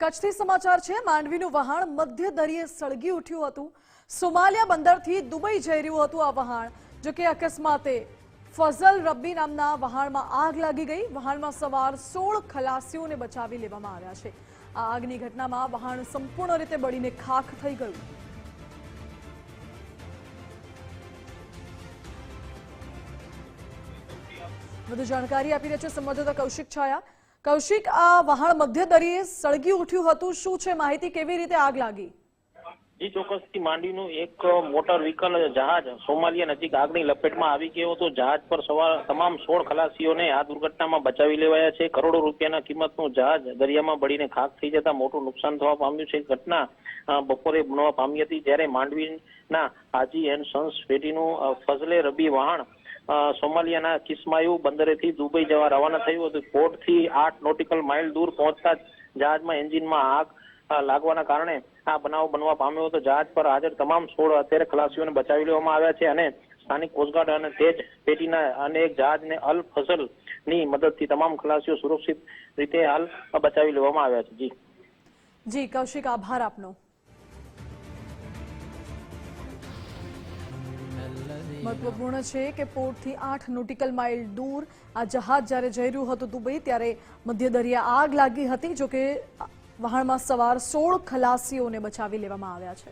કચ્છથી સમાચાર છે, માંડવીનું વહાણ મધ્ય દરિયે સળગી ઉઠ્યું હતું. સોમાલિયા બંદરથી દુબઈ જઈ રહ્યું હતું આ વહાણ. જો કે અકસ્માતે ફઝલ રબ્બી નામના વહાણમાં આગ લાગી ગઈ. વહાણમાં સવાર સોળ ખલાસીઓને બચાવી લેવામાં આવ્યા છે. આ આગની ઘટનામાં વહાણ સંપૂર્ણ રીતે બળીને ખાખ થઈ ગયું. વધુ જાણકારી આપી રહ્યા છે સંવાદદાતા કૌશિક છાયા. કૌશિક, આ વહાણ મધ્ય દરિયે સળગી ઉઠ્યું હતું. શું છે? માહિતી કેવી રીતે આગ લાગી? જી ચોક્કસથી માંડવીનું એક મોટર વ્હીકલ જહાજ સોમાલિયા નજીક આગની લપેટમાં આવી ગયો હતો. જહાજ પર સવાર તમામ સોળ ખલાસીઓને આ દુર્ઘટનામાં બચાવી લેવાયા છે. કરોડો રૂપિયાના કિંમતનું જહાજ દરિયામાં બળીને ખાક થઈ જતા મોટું નુકસાન થવા પામ્યું છે. ઘટના બપોરે બનવા પામી હતી જ્યારે માંડવીના હાજી એન્ડ સન્સ ફેટીનું ફઝલે રબી વહાણ સોમાલિયાના કિસ્માયુ બંદરેથી દુબઈ જવા રવાના થયું હતું. પોર્ટથી આઠ નોટિકલ માઇલ દૂર પહોંચતા જહાજમાં એન્જિનમાં આગ લાગવાના કારણે આ બનાવ બનવા પામ્યો હતો. જહાજ પર હાજર તમામ સોળ અત્યારે ખલાસીઓને બચાવી લેવામાં આવ્યા છે અને સ્થાનિક કોસ્ટગાર્ડ અને તેજ પેટીના અને એક જહાજને અલ ફસલની મદદથી તમામ ખલાસીઓ સુરક્ષિત રીતે હાલ બચાવી લેવામાં આવ્યા છે. જી. જી, કૌશિક, આભાર આપનો. મહત્વપૂર્ણ છે કે પોર્ટથી આઠ નોટિકલ માઇલ દૂર આ જહાજ જ્યારે જઈ રહ્યું હતું દુબઈ, ત્યારે મધ્ય દરિયા આગ લાગી હતી જો કે વહાણમાં સવાર સોળ ખલાસીઓને બચાવી લેવામાં આવ્યા છે.